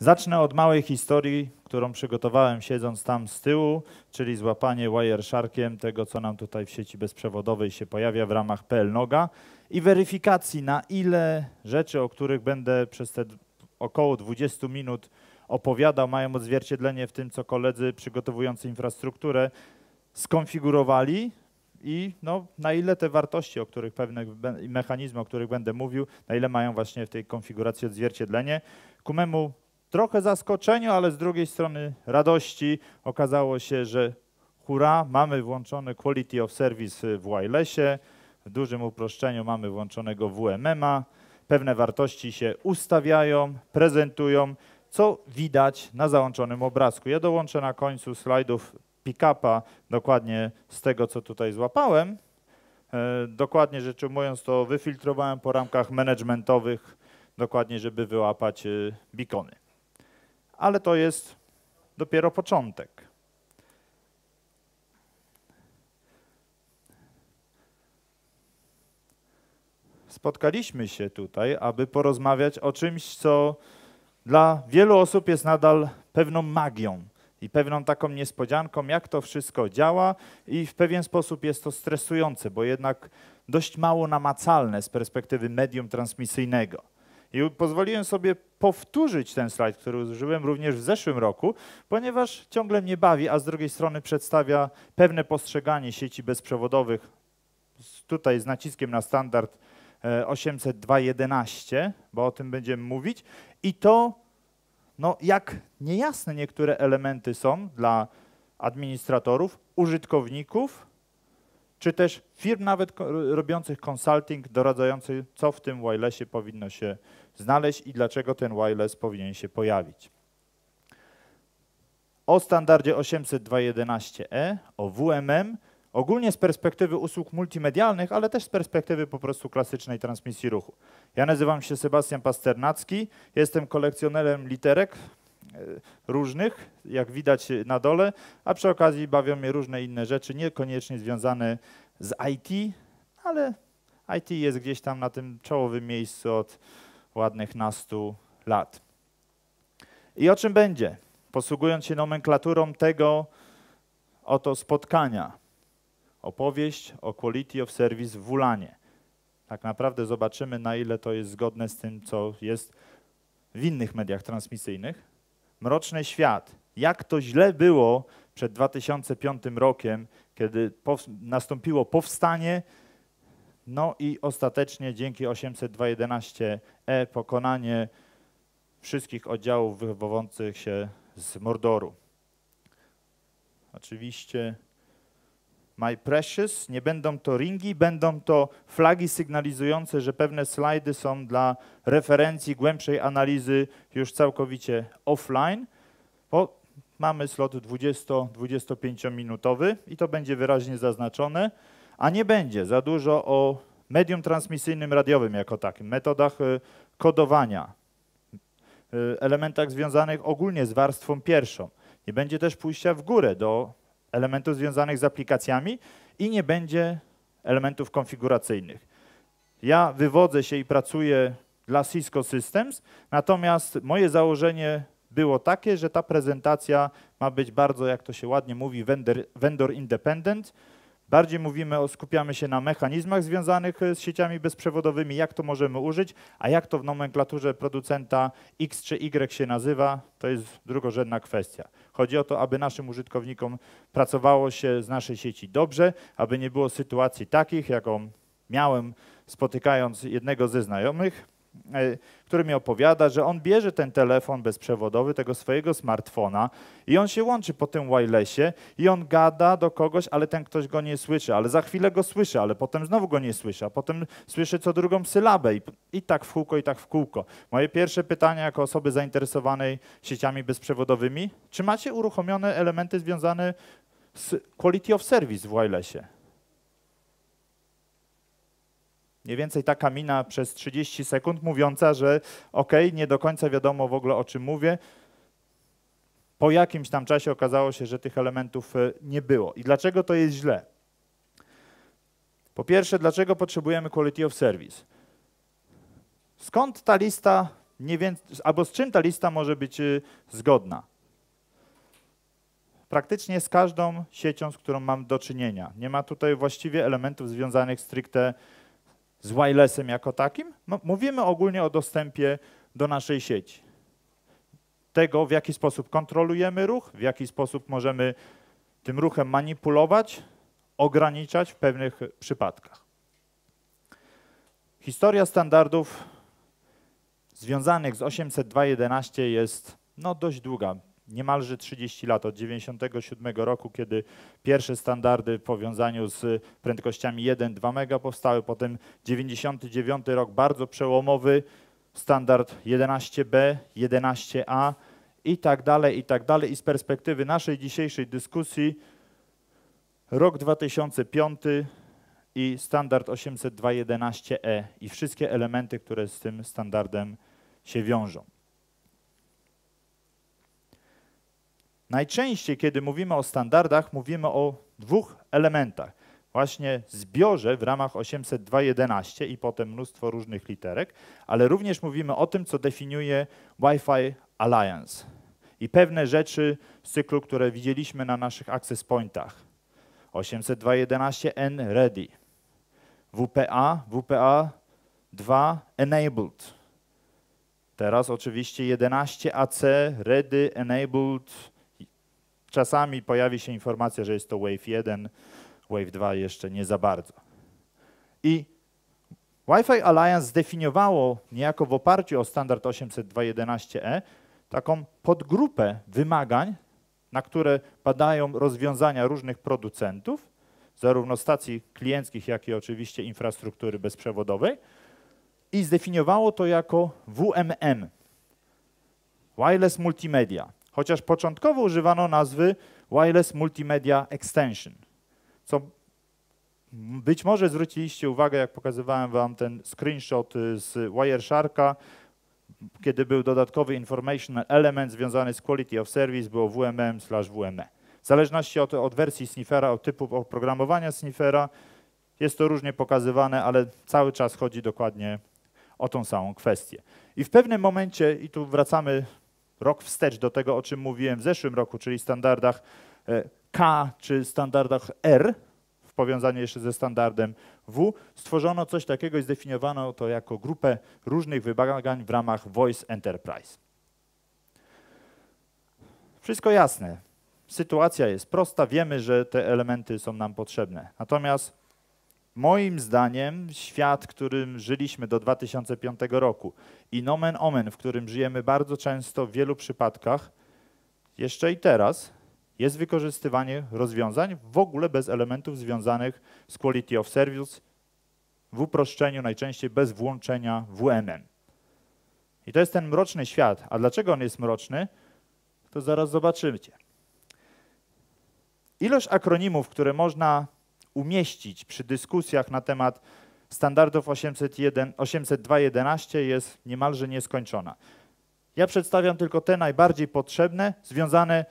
Zacznę od małej historii, którą przygotowałem siedząc tam z tyłu, czyli złapanie Wiresharkiem tego, co nam tutaj w sieci bezprzewodowej się pojawia w ramach PLNoga i weryfikacji, na ile rzeczy, o których będę przez te około 20 minut opowiadał, mają odzwierciedlenie w tym, co koledzy przygotowujący infrastrukturę skonfigurowali i no, na ile te wartości, o których pewne mechanizmy, o których będę mówił, na ile mają właśnie w tej konfiguracji odzwierciedlenie. Ku memu trochę zaskoczeniu, ale z drugiej strony radości okazało się, że hura, mamy włączone Quality of Service w wirelessie, w dużym uproszczeniu mamy włączonego WMM-a, pewne wartości się ustawiają, prezentują, co widać na załączonym obrazku. Ja dołączę na końcu slajdów pick-upa dokładnie z tego, co tutaj złapałem. E, dokładnie rzecz ujmując, to wyfiltrowałem po ramkach managementowych, dokładnie, żeby wyłapać e, beacony. Ale to jest dopiero początek. Spotkaliśmy się tutaj, aby porozmawiać o czymś, co dla wielu osób jest nadal pewną magią i pewną taką niespodzianką, jak to wszystko działa i w pewien sposób jest to stresujące, bo jednak dość mało namacalne z perspektywy medium transmisyjnego. I pozwoliłem sobie powtórzyć ten slajd, który użyłem również w zeszłym roku, ponieważ ciągle mnie bawi, a z drugiej strony przedstawia pewne postrzeganie sieci bezprzewodowych, tutaj z naciskiem na standard 802.11, e, bo o tym będziemy mówić, i to no, jak niejasne niektóre elementy są dla administratorów, użytkowników, czy też firm nawet robiących consulting, doradzających, co w tym wirelessie powinno się znaleźć i dlaczego ten wireless powinien się pojawić. O standardzie 802.11e, o WMM, ogólnie z perspektywy usług multimedialnych, ale też z perspektywy po prostu klasycznej transmisji ruchu. Ja nazywam się Sebastian Pasternacki, jestem kolekcjonerem literek e, różnych, jak widać na dole, a przy okazji bawią mnie różne inne rzeczy, niekoniecznie związane z IT, ale IT jest gdzieś tam na tym czołowym miejscu od ładnych nastu lat. I o czym będzie? Posługując się nomenklaturą tego oto spotkania. Opowieść o Quality of Service w Wulanie. Tak naprawdę zobaczymy, na ile to jest zgodne z tym, co jest w innych mediach transmisyjnych. Mroczny świat. Jak to źle było przed 2005 rokiem, kiedy nastąpiło powstanie, no i ostatecznie dzięki 802.11e pokonanie wszystkich oddziałów wywodzących się z Mordoru. Oczywiście My Precious, nie będą to ringi, będą to flagi sygnalizujące, że pewne slajdy są dla referencji, głębszej analizy już całkowicie offline, bo mamy slot 20-25 minutowy i to będzie wyraźnie zaznaczone, a nie będzie za dużo o medium transmisyjnym radiowym jako takim, metodach y, kodowania, y, elementach związanych ogólnie z warstwą pierwszą. Nie będzie też pójścia w górę do elementów związanych z aplikacjami i nie będzie elementów konfiguracyjnych. Ja wywodzę się i pracuję dla Cisco Systems, natomiast moje założenie było takie, że ta prezentacja ma być bardzo, jak to się ładnie mówi, vendor, vendor independent, Bardziej mówimy, o, skupiamy się na mechanizmach związanych e, z sieciami bezprzewodowymi, jak to możemy użyć, a jak to w nomenklaturze producenta X czy Y się nazywa, to jest drugorzędna kwestia. Chodzi o to, aby naszym użytkownikom pracowało się z naszej sieci dobrze, aby nie było sytuacji takich, jaką miałem spotykając jednego ze znajomych, który mi opowiada, że on bierze ten telefon bezprzewodowy, tego swojego smartfona i on się łączy po tym wirelessie i on gada do kogoś, ale ten ktoś go nie słyszy, ale za chwilę go słyszy, ale potem znowu go nie słyszy, a potem słyszy co drugą sylabę i, i tak w kółko, i tak w kółko. Moje pierwsze pytanie jako osoby zainteresowanej sieciami bezprzewodowymi, czy macie uruchomione elementy związane z quality of service w wirelessie? Mniej więcej taka mina przez 30 sekund mówiąca, że ok, nie do końca wiadomo w ogóle o czym mówię. Po jakimś tam czasie okazało się, że tych elementów e, nie było. I dlaczego to jest źle? Po pierwsze, dlaczego potrzebujemy quality of service? Skąd ta lista nie albo z czym ta lista może być y, zgodna? Praktycznie z każdą siecią, z którą mam do czynienia. Nie ma tutaj właściwie elementów związanych stricte z wirelessem jako takim. Mówimy ogólnie o dostępie do naszej sieci. Tego, w jaki sposób kontrolujemy ruch, w jaki sposób możemy tym ruchem manipulować, ograniczać w pewnych przypadkach. Historia standardów związanych z 802.11 jest no, dość długa, niemalże 30 lat, od 97 roku, kiedy pierwsze standardy w powiązaniu z prędkościami 1-2 mega powstały, potem 99 rok, bardzo przełomowy, standard 11b, 11a i tak dalej, i tak dalej. I z perspektywy naszej dzisiejszej dyskusji rok 2005 i standard 802.11e i wszystkie elementy, które z tym standardem się wiążą. Najczęściej, kiedy mówimy o standardach, mówimy o dwóch elementach. Właśnie zbiorze w ramach 802.11 i potem mnóstwo różnych literek, ale również mówimy o tym, co definiuje Wi-Fi Alliance i pewne rzeczy z cyklu, które widzieliśmy na naszych access pointach. 802.11n ready, WPA, WPA 2 enabled. Teraz oczywiście 11AC ready, enabled. Czasami pojawi się informacja, że jest to Wave 1, Wave 2 jeszcze nie za bardzo. I Wi-Fi Alliance zdefiniowało niejako w oparciu o standard 802.11e taką podgrupę wymagań, na które badają rozwiązania różnych producentów, zarówno stacji klienckich, jak i oczywiście infrastruktury bezprzewodowej i zdefiniowało to jako WMM, Wireless Multimedia, chociaż początkowo używano nazwy Wireless Multimedia Extension, co być może zwróciliście uwagę, jak pokazywałem wam ten screenshot z Wiresharka, kiedy był dodatkowy information element związany z quality of service, było WMM slash WME. W zależności od, od wersji sniffera, od typu oprogramowania sniffera, jest to różnie pokazywane, ale cały czas chodzi dokładnie o tą samą kwestię. I w pewnym momencie, i tu wracamy rok wstecz do tego, o czym mówiłem w zeszłym roku, czyli standardach e, K czy standardach R, w powiązaniu jeszcze ze standardem W, stworzono coś takiego i zdefiniowano to jako grupę różnych wymagań w ramach Voice Enterprise. Wszystko jasne. Sytuacja jest prosta, wiemy, że te elementy są nam potrzebne. Natomiast moim zdaniem świat, w którym żyliśmy do 2005 roku i nomen omen, w którym żyjemy bardzo często w wielu przypadkach, jeszcze i teraz, jest wykorzystywanie rozwiązań w ogóle bez elementów związanych z quality of service, w uproszczeniu najczęściej bez włączenia WMM. I to jest ten mroczny świat. A dlaczego on jest mroczny? To zaraz zobaczycie. Ilość akronimów, które można umieścić przy dyskusjach na temat standardów 802.11 jest niemalże nieskończona. Ja przedstawiam tylko te najbardziej potrzebne, związane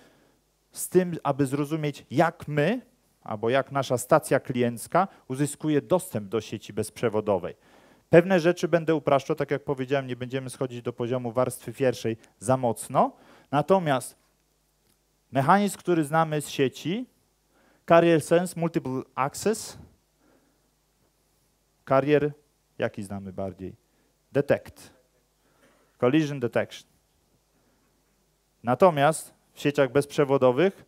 z tym, aby zrozumieć, jak my, albo jak nasza stacja kliencka uzyskuje dostęp do sieci bezprzewodowej. Pewne rzeczy będę upraszczał, tak jak powiedziałem, nie będziemy schodzić do poziomu warstwy pierwszej za mocno, natomiast mechanizm, który znamy z sieci, Carrier Sense Multiple Access. Carrier, jaki znamy bardziej? Detect. Collision Detection. Natomiast w sieciach bezprzewodowych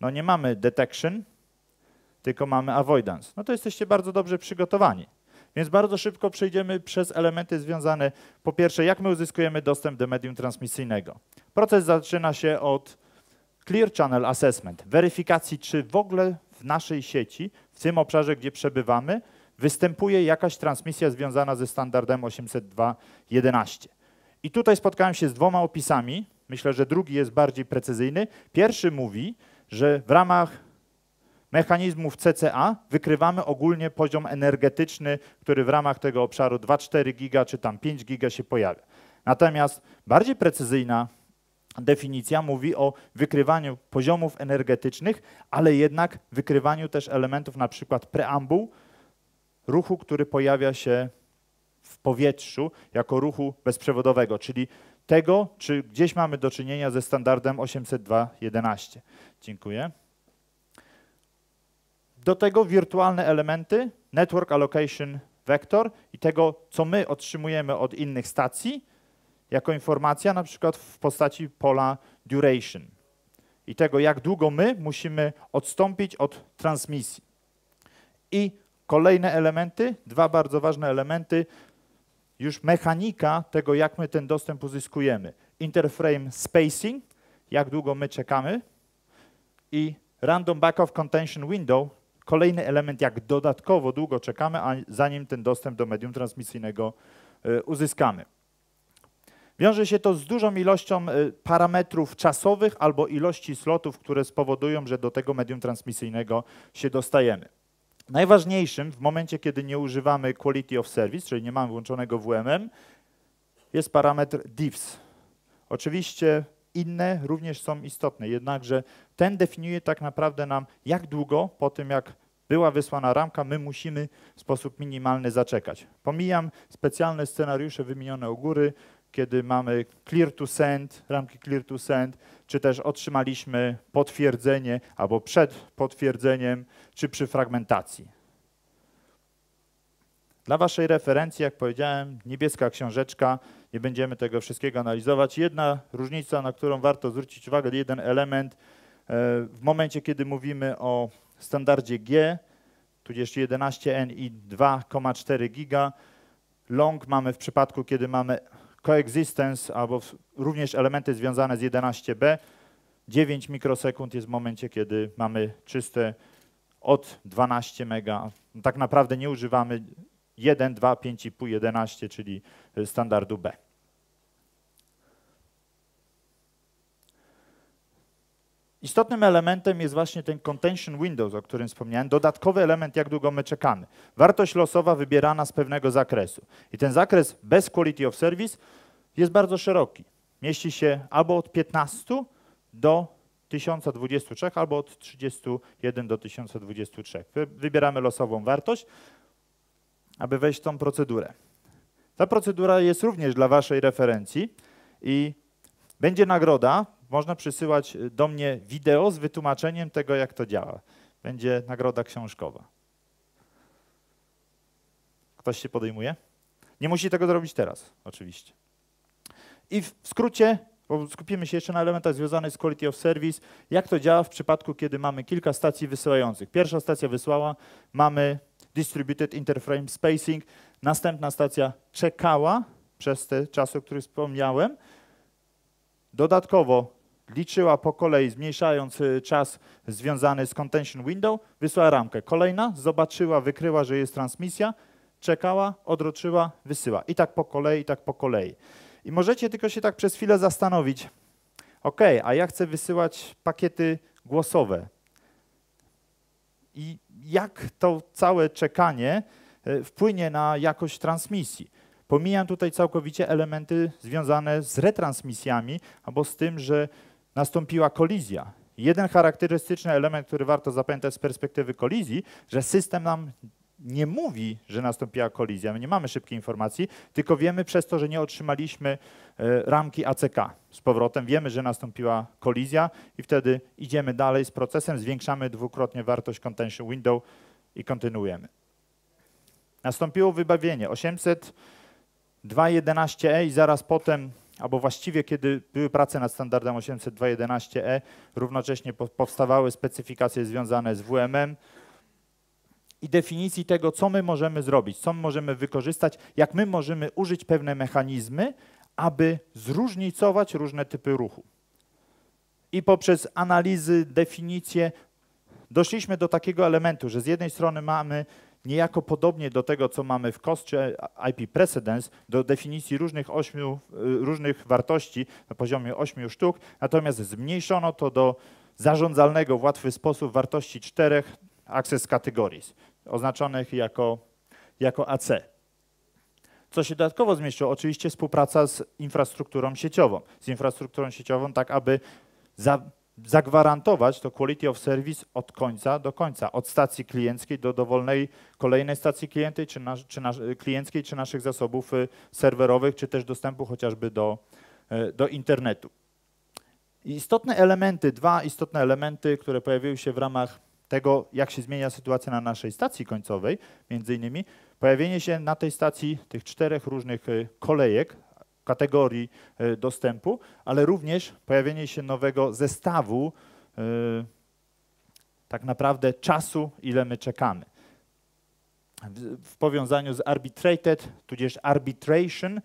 no nie mamy detection, tylko mamy avoidance. No to jesteście bardzo dobrze przygotowani. Więc bardzo szybko przejdziemy przez elementy związane, po pierwsze, jak my uzyskujemy dostęp do medium transmisyjnego. Proces zaczyna się od Clear Channel Assessment, weryfikacji, czy w ogóle w naszej sieci, w tym obszarze, gdzie przebywamy, występuje jakaś transmisja związana ze standardem 802.11. I tutaj spotkałem się z dwoma opisami. Myślę, że drugi jest bardziej precyzyjny. Pierwszy mówi, że w ramach mechanizmów CCA wykrywamy ogólnie poziom energetyczny, który w ramach tego obszaru 2,4 giga czy tam 5 giga się pojawia. Natomiast bardziej precyzyjna definicja mówi o wykrywaniu poziomów energetycznych, ale jednak wykrywaniu też elementów na przykład preambuł, ruchu, który pojawia się w powietrzu jako ruchu bezprzewodowego, czyli tego, czy gdzieś mamy do czynienia ze standardem 802.11. Dziękuję. Do tego wirtualne elementy, Network Allocation Vector i tego, co my otrzymujemy od innych stacji, jako informacja na przykład w postaci pola duration i tego, jak długo my musimy odstąpić od transmisji. I kolejne elementy, dwa bardzo ważne elementy, już mechanika tego, jak my ten dostęp uzyskujemy. Interframe spacing, jak długo my czekamy i random backoff contention window, kolejny element, jak dodatkowo długo czekamy, zanim ten dostęp do medium transmisyjnego y, uzyskamy. Wiąże się to z dużą ilością y, parametrów czasowych albo ilości slotów, które spowodują, że do tego medium transmisyjnego się dostajemy. Najważniejszym w momencie, kiedy nie używamy quality of service, czyli nie mamy włączonego WMM, jest parametr diffs. Oczywiście inne również są istotne, jednakże ten definiuje tak naprawdę nam, jak długo po tym, jak była wysłana ramka, my musimy w sposób minimalny zaczekać. Pomijam specjalne scenariusze wymienione u góry, kiedy mamy clear to send, ramki clear to send, czy też otrzymaliśmy potwierdzenie albo przed potwierdzeniem, czy przy fragmentacji. Dla Waszej referencji, jak powiedziałem, niebieska książeczka, nie będziemy tego wszystkiego analizować. Jedna różnica, na którą warto zwrócić uwagę, jeden element, e, w momencie, kiedy mówimy o standardzie G, tudzież 11N i 2,4 giga, long mamy w przypadku, kiedy mamy coexistence albo również elementy związane z 11b. 9 mikrosekund jest w momencie, kiedy mamy czyste od 12 mega. Tak naprawdę nie używamy 1, 2, 5,5, 11, czyli standardu B. Istotnym elementem jest właśnie ten contention windows, o którym wspomniałem, dodatkowy element, jak długo my czekamy. Wartość losowa wybierana z pewnego zakresu. I ten zakres bez quality of service jest bardzo szeroki. Mieści się albo od 15 do 1023, albo od 31 do 1023. Wybieramy losową wartość, aby wejść w tą procedurę. Ta procedura jest również dla Waszej referencji i będzie nagroda, można przysyłać do mnie wideo z wytłumaczeniem tego, jak to działa. Będzie nagroda książkowa. Ktoś się podejmuje? Nie musi tego zrobić teraz, oczywiście. I w skrócie, bo skupimy się jeszcze na elementach związanych z quality of service, jak to działa w przypadku, kiedy mamy kilka stacji wysyłających. Pierwsza stacja wysłała, mamy distributed interframe spacing, następna stacja czekała przez te czasy, o których wspomniałem, dodatkowo liczyła po kolei, zmniejszając y, czas związany z contention window, wysłała ramkę. Kolejna zobaczyła, wykryła, że jest transmisja, czekała, odroczyła, wysyła. I tak po kolei, i tak po kolei. I możecie tylko się tak przez chwilę zastanowić, ok, a ja chcę wysyłać pakiety głosowe. I jak to całe czekanie y, wpłynie na jakość transmisji? Pomijam tutaj całkowicie elementy związane z retransmisjami albo z tym, że nastąpiła kolizja. Jeden charakterystyczny element, który warto zapamiętać z perspektywy kolizji, że system nam nie mówi, że nastąpiła kolizja. My nie mamy szybkiej informacji, tylko wiemy przez to, że nie otrzymaliśmy e, ramki ACK z powrotem. Wiemy, że nastąpiła kolizja i wtedy idziemy dalej z procesem, zwiększamy dwukrotnie wartość contention window i kontynuujemy. Nastąpiło wybawienie 802.11e i zaraz potem albo właściwie kiedy były prace nad standardem 802.11e, równocześnie powstawały specyfikacje związane z WMM i definicji tego, co my możemy zrobić, co my możemy wykorzystać, jak my możemy użyć pewne mechanizmy, aby zróżnicować różne typy ruchu. I poprzez analizy, definicje doszliśmy do takiego elementu, że z jednej strony mamy niejako podobnie do tego, co mamy w COST czy IP Precedence, do definicji różnych, ośmiu, y, różnych wartości na poziomie ośmiu sztuk, natomiast zmniejszono to do zarządzalnego w łatwy sposób wartości czterech access categories, oznaczonych jako, jako AC. Co się dodatkowo zmieściło? Oczywiście współpraca z infrastrukturą sieciową. Z infrastrukturą sieciową, tak aby za, zagwarantować to quality of service od końca do końca, od stacji klienckiej do dowolnej kolejnej stacji klientej, czy, na, czy na, klienckiej, czy naszych zasobów y, serwerowych, czy też dostępu chociażby do, y, do internetu. Istotne elementy, dwa istotne elementy, które pojawiły się w ramach tego, jak się zmienia sytuacja na naszej stacji końcowej, między innymi pojawienie się na tej stacji tych czterech różnych y, kolejek, kategorii y, dostępu, ale również pojawienie się nowego zestawu y, tak naprawdę czasu, ile my czekamy. W, powiązaniu z arbitrated, tudzież arbitration,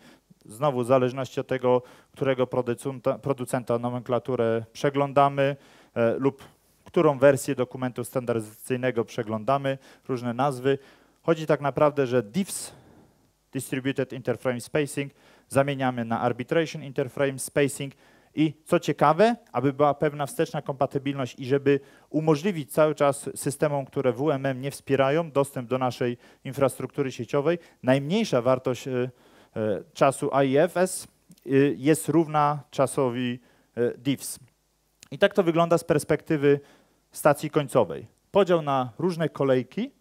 znowu w zależności od tego, którego producenta, producenta nomenklaturę przeglądamy e, lub którą wersję dokumentu standaryzacyjnego przeglądamy, różne nazwy. Chodzi tak naprawdę, że diffs, Distributed Interframe Spacing, zamieniamy na Arbitration Interframe Spacing i co ciekawe, aby była pewna wsteczna kompatybilność i żeby umożliwić cały czas systemom, które WMM nie wspierają, dostęp do naszej infrastruktury sieciowej, najmniejsza wartość y, y, czasu IFS y, jest równa czasowi diffs. I tak to wygląda z perspektywy stacji końcowej. Podział na różne kolejki,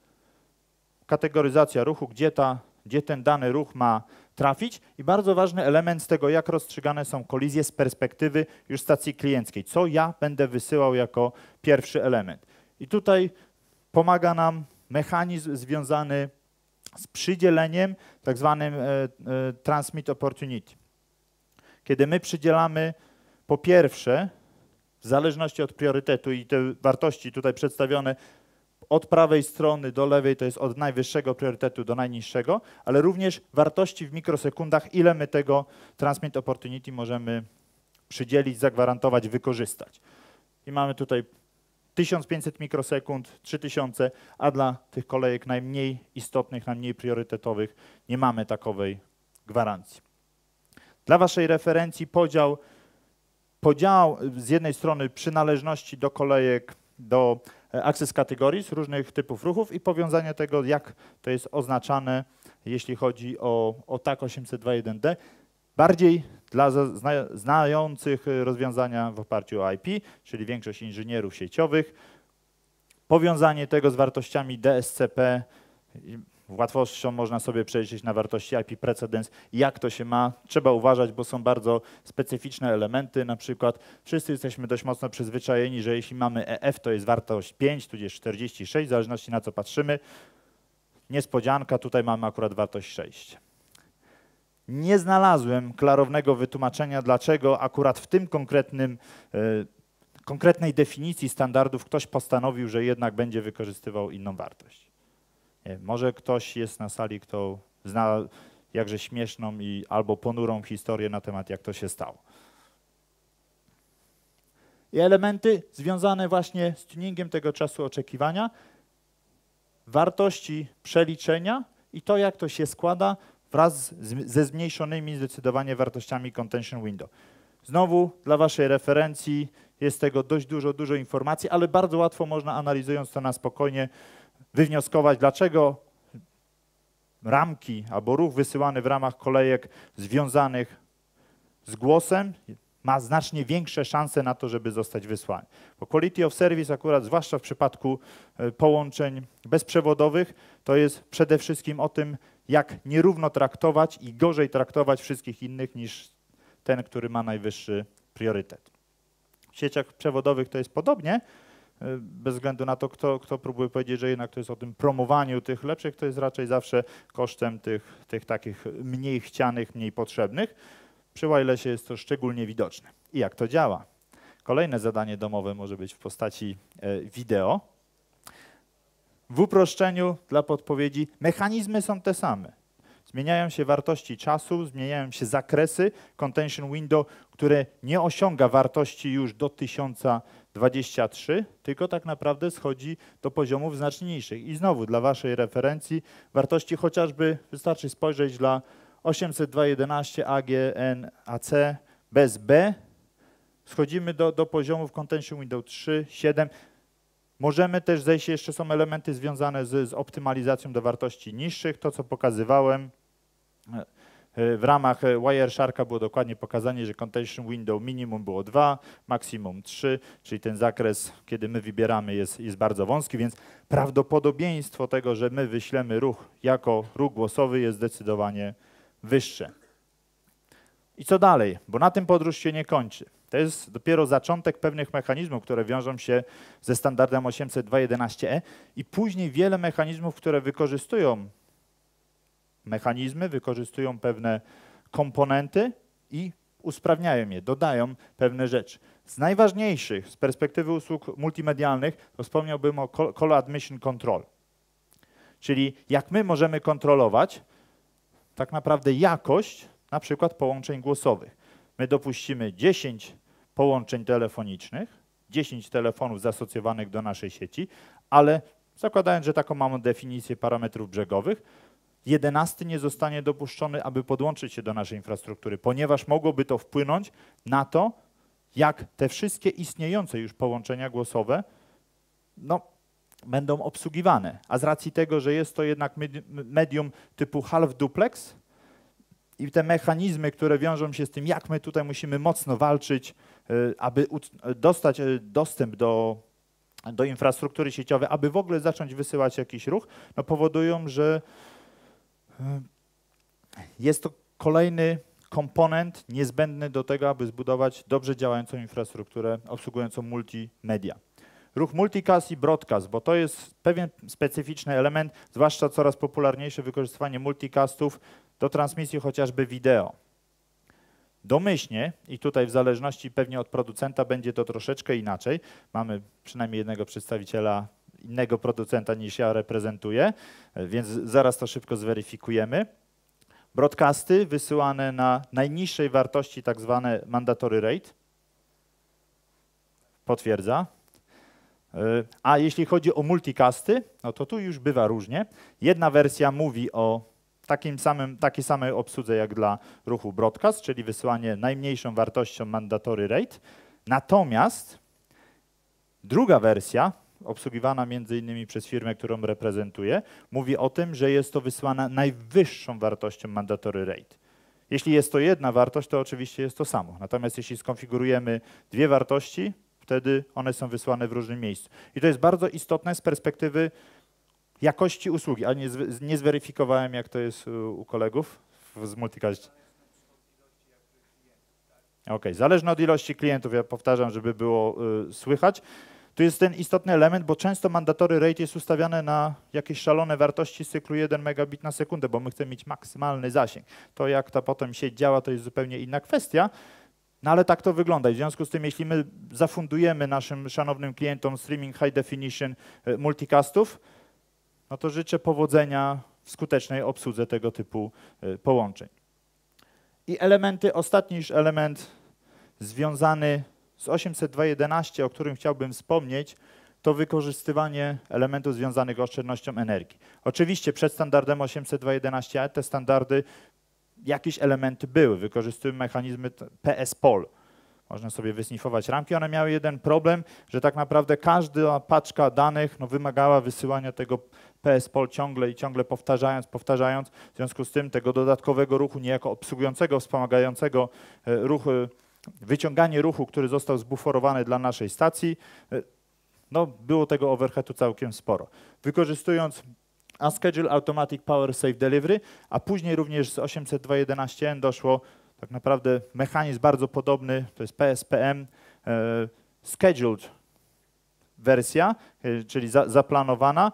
kategoryzacja ruchu, gdzie, ta, gdzie ten dany ruch ma trafić i bardzo ważny element tego, jak rozstrzygane są kolizje z perspektywy już stacji klienckiej, co ja będę wysyłał jako pierwszy element. I tutaj pomaga nam mechanizm związany z przydzieleniem, tak zwanym e, e, transmit opportunity. Kiedy my przydzielamy po pierwsze w zależności od priorytetu i te wartości tutaj przedstawione od prawej strony do lewej to jest od najwyższego priorytetu do najniższego, ale również wartości w mikrosekundach, ile my tego transmit opportunity możemy przydzielić, zagwarantować, wykorzystać. I mamy tutaj 1500 mikrosekund, 3000, a dla tych kolejek najmniej istotnych, najmniej priorytetowych nie mamy takowej gwarancji. Dla Waszej referencji podział podział z jednej strony przynależności do kolejek, do e, access categories, różnych typów ruchów i powiązanie tego, jak to jest oznaczane, jeśli chodzi o, o TAC 802.1d, bardziej dla zna, znających rozwiązania w oparciu o IP, czyli większość inżynierów sieciowych, powiązanie tego z wartościami DSCP, łatwością można sobie przejrzeć na wartości IP precedence, jak to się ma. Trzeba uważać, bo są bardzo specyficzne elementy, na przykład wszyscy jesteśmy dość mocno przyzwyczajeni, że jeśli mamy EF, to jest wartość 5, tudzież 46, w zależności na co patrzymy. Niespodzianka, tutaj mamy akurat wartość 6. Nie znalazłem klarownego wytłumaczenia, dlaczego akurat w tym konkretnym y, konkretnej definicji standardów ktoś postanowił, że jednak będzie wykorzystywał inną wartość. Nie, może ktoś jest na sali, kto zna jakże śmieszną i albo ponurą historię na temat, jak to się stało. I elementy związane właśnie z tuningiem tego czasu oczekiwania, wartości przeliczenia i to, jak to się składa wraz z, ze zmniejszonymi zdecydowanie wartościami contention window. Znowu dla Waszej referencji jest tego dość dużo, dużo informacji, ale bardzo łatwo można analizując to na spokojnie wywnioskować, dlaczego ramki albo ruch wysyłany w ramach kolejek związanych z głosem ma znacznie większe szanse na to, żeby zostać wysłany. Bo quality of service akurat, zwłaszcza w przypadku e, połączeń bezprzewodowych, to jest przede wszystkim o tym, jak nierówno traktować i gorzej traktować wszystkich innych niż ten, który ma najwyższy priorytet. W sieciach przewodowych to jest podobnie, bez względu na to, kto, kto próbuje powiedzieć, że jednak to jest o tym promowaniu tych lepszych, to jest raczej zawsze kosztem tych, tych takich mniej chcianych, mniej potrzebnych. Przy wirelessie jest to szczególnie widoczne. I jak to działa? Kolejne zadanie domowe może być w postaci e, wideo. W uproszczeniu dla podpowiedzi mechanizmy są te same. Zmieniają się wartości czasu, zmieniają się zakresy contention window, które nie osiąga wartości już do 1023, tylko tak naprawdę schodzi do poziomów znacznie niższych. I znowu dla Waszej referencji wartości chociażby wystarczy spojrzeć dla 802.11 AGN AC bez B. Schodzimy do, do poziomów contention window 3, 7. Możemy też zejść, jeszcze są elementy związane z, z optymalizacją do wartości niższych, to co pokazywałem, w ramach Wiresharka było dokładnie pokazanie, że contention window minimum było 2, maksimum 3, czyli ten zakres, kiedy my wybieramy jest, jest bardzo wąski, więc prawdopodobieństwo tego, że my wyślemy ruch jako ruch głosowy jest zdecydowanie wyższe. I co dalej? Bo na tym podróż się nie kończy. To jest dopiero zaczątek pewnych mechanizmów, które wiążą się ze standardem 802.11e i później wiele mechanizmów, które wykorzystują mechanizmy, wykorzystują pewne komponenty i usprawniają je, dodają pewne rzeczy. Z najważniejszych z perspektywy usług multimedialnych wspomniałbym o Call Admission Control. Czyli jak my możemy kontrolować tak naprawdę jakość na przykład połączeń głosowych. My dopuścimy 10 połączeń telefonicznych, 10 telefonów zasocjowanych do naszej sieci, ale zakładając, że taką mamy definicję parametrów brzegowych, 11 nie zostanie dopuszczony, aby podłączyć się do naszej infrastruktury, ponieważ mogłoby to wpłynąć na to, jak te wszystkie istniejące już połączenia głosowe no, będą obsługiwane. A z racji tego, że jest to jednak medium typu half duplex, i te mechanizmy, które wiążą się z tym, jak my tutaj musimy mocno walczyć, y, aby dostać y, dostęp do, do infrastruktury sieciowej, aby w ogóle zacząć wysyłać jakiś ruch, no powodują, że jest to kolejny komponent niezbędny do tego, aby zbudować dobrze działającą infrastrukturę obsługującą multimedia. Ruch multicast i broadcast, bo to jest pewien specyficzny element, zwłaszcza coraz popularniejsze wykorzystywanie multicastów do transmisji chociażby wideo. Domyślnie, i tutaj w zależności pewnie od producenta będzie to troszeczkę inaczej, mamy przynajmniej jednego przedstawiciela innego producenta niż ja reprezentuję, więc zaraz to szybko zweryfikujemy. Broadcasty wysyłane na najniższej wartości, tak zwane mandatory rate. Potwierdza. A jeśli chodzi o multicasty, no to tu już bywa różnie. Jedna wersja mówi o takim samym, takiej samej obsłudze jak dla ruchu broadcast, czyli wysyłanie najmniejszą wartością mandatory rate. Natomiast druga wersja, obsługiwana między innymi przez firmę, którą reprezentuję, mówi o tym, że jest to wysyłana najwyższą wartością mandatory rate. Jeśli jest to jedna wartość, to oczywiście jest to samo. Natomiast jeśli skonfigurujemy dwie wartości, wtedy one są wysłane w różnym miejscu. I to jest bardzo istotne z perspektywy jakości usługi, ale nie, nie zweryfikowałem, jak to jest u, kolegów z Multicast. Ok, zależne od ilości klientów, ja powtarzam, żeby było y, słychać. Tu jest ten istotny element, bo często mandatory rate jest ustawiane na jakieś szalone wartości cyklu 1 megabit na sekundę, bo my chcemy mieć maksymalny zasięg. To jak to potem się działa, to jest zupełnie inna kwestia. No ale tak to wygląda. W związku z tym, jeśli my zafundujemy naszym szanownym klientom streaming high definition y, multicastów, no to życzę powodzenia w skutecznej obsłudze tego typu y, połączeń. I elementy, ostatni już element związany z 802.11, o którym chciałbym wspomnieć, to wykorzystywanie elementów związanych z oszczędnością energii. Oczywiście przed standardem 802.11 te standardy, jakieś elementy były, wykorzystują mechanizmy PS-POL, można sobie wysnifować ramki. One miały jeden problem, że tak naprawdę każda paczka danych no, wymagała wysyłania tego PSPOL ciągle i ciągle powtarzając, powtarzając. W związku z tym tego dodatkowego ruchu niejako obsługującego, wspomagającego e, ruch, wyciąganie ruchu, który został zbuforowany dla naszej stacji, e, no, było tego overheadu całkiem sporo. Wykorzystując Unscheduled Automatic Power Safe Delivery, a później również z 802.11n doszło tak naprawdę mechanizm bardzo podobny, to jest PSPM, e, scheduled wersja, e, czyli za, zaplanowana,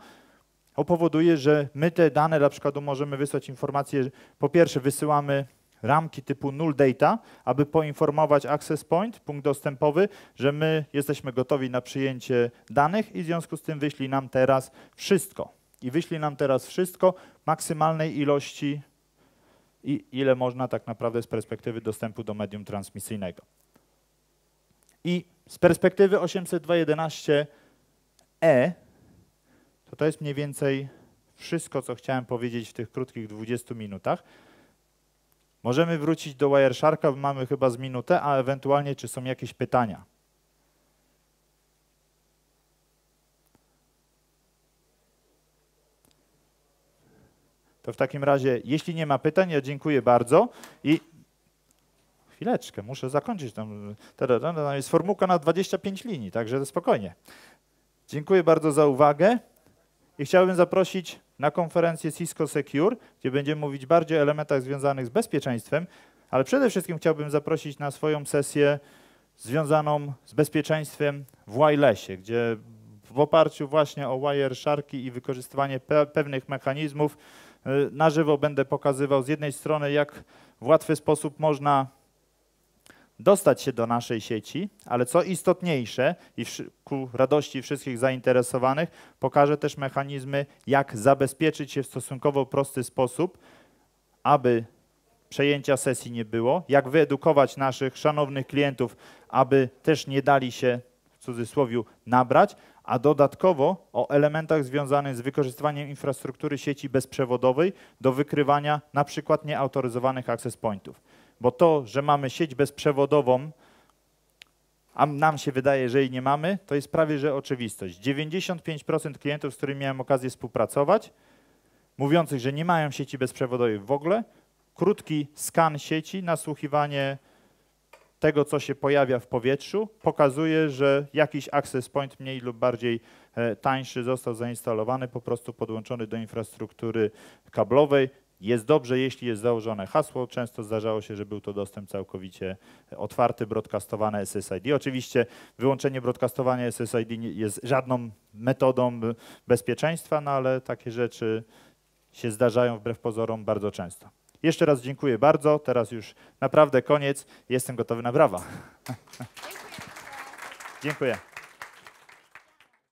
powoduje, że my te dane na przykład możemy wysłać informację, po pierwsze wysyłamy ramki typu null data, aby poinformować access point, punkt dostępowy, że my jesteśmy gotowi na przyjęcie danych i w związku z tym wyślij nam teraz wszystko. I wyślij nam teraz wszystko maksymalnej ilości i ile można tak naprawdę z perspektywy dostępu do medium transmisyjnego. I z perspektywy 802.11e to to jest mniej więcej wszystko, co chciałem powiedzieć w tych krótkich 20 minutach. Możemy wrócić do Wiresharka, mamy chyba z minutę, a ewentualnie czy są jakieś pytania. To w takim razie, jeśli nie ma pytań, ja dziękuję bardzo i chwileczkę, muszę zakończyć tam. Tam jest formułka na 25 linii, także spokojnie. Dziękuję bardzo za uwagę i chciałbym zaprosić na konferencję Cisco Secure, gdzie będziemy mówić bardziej o elementach związanych z bezpieczeństwem, ale przede wszystkim chciałbym zaprosić na swoją sesję związaną z bezpieczeństwem w wirelessie, gdzie w oparciu właśnie o Wiresharki i wykorzystywanie pe pewnych mechanizmów y, na żywo będę pokazywał z jednej strony, jak w łatwy sposób można dostać się do naszej sieci, ale co istotniejsze i ku radości wszystkich zainteresowanych, pokażę też mechanizmy, jak zabezpieczyć się w stosunkowo prosty sposób, aby przejęcia sesji nie było, jak wyedukować naszych szanownych klientów, aby też nie dali się w cudzysłowie nabrać, a dodatkowo o elementach związanych z wykorzystywaniem infrastruktury sieci bezprzewodowej do wykrywania na przykład nieautoryzowanych access pointów. Bo to, że mamy sieć bezprzewodową, a nam się wydaje, że jej nie mamy, to jest prawie że oczywistość. 95% klientów, z którymi miałem okazję współpracować, mówiących, że nie mają sieci bezprzewodowej w ogóle, krótki skan sieci, nasłuchiwanie tego, co się pojawia w powietrzu, pokazuje, że jakiś access point mniej lub bardziej e, tańszy został zainstalowany, po prostu podłączony do infrastruktury kablowej. Jest dobrze, jeśli jest założone hasło. Często zdarzało się, że był to dostęp całkowicie otwarty, broadcastowane SSID. Oczywiście wyłączenie broadcastowania SSID nie jest żadną metodą bezpieczeństwa, no ale takie rzeczy się zdarzają wbrew pozorom bardzo często. Jeszcze raz dziękuję bardzo. Teraz już naprawdę koniec. Jestem gotowy na brawa. Dziękuję.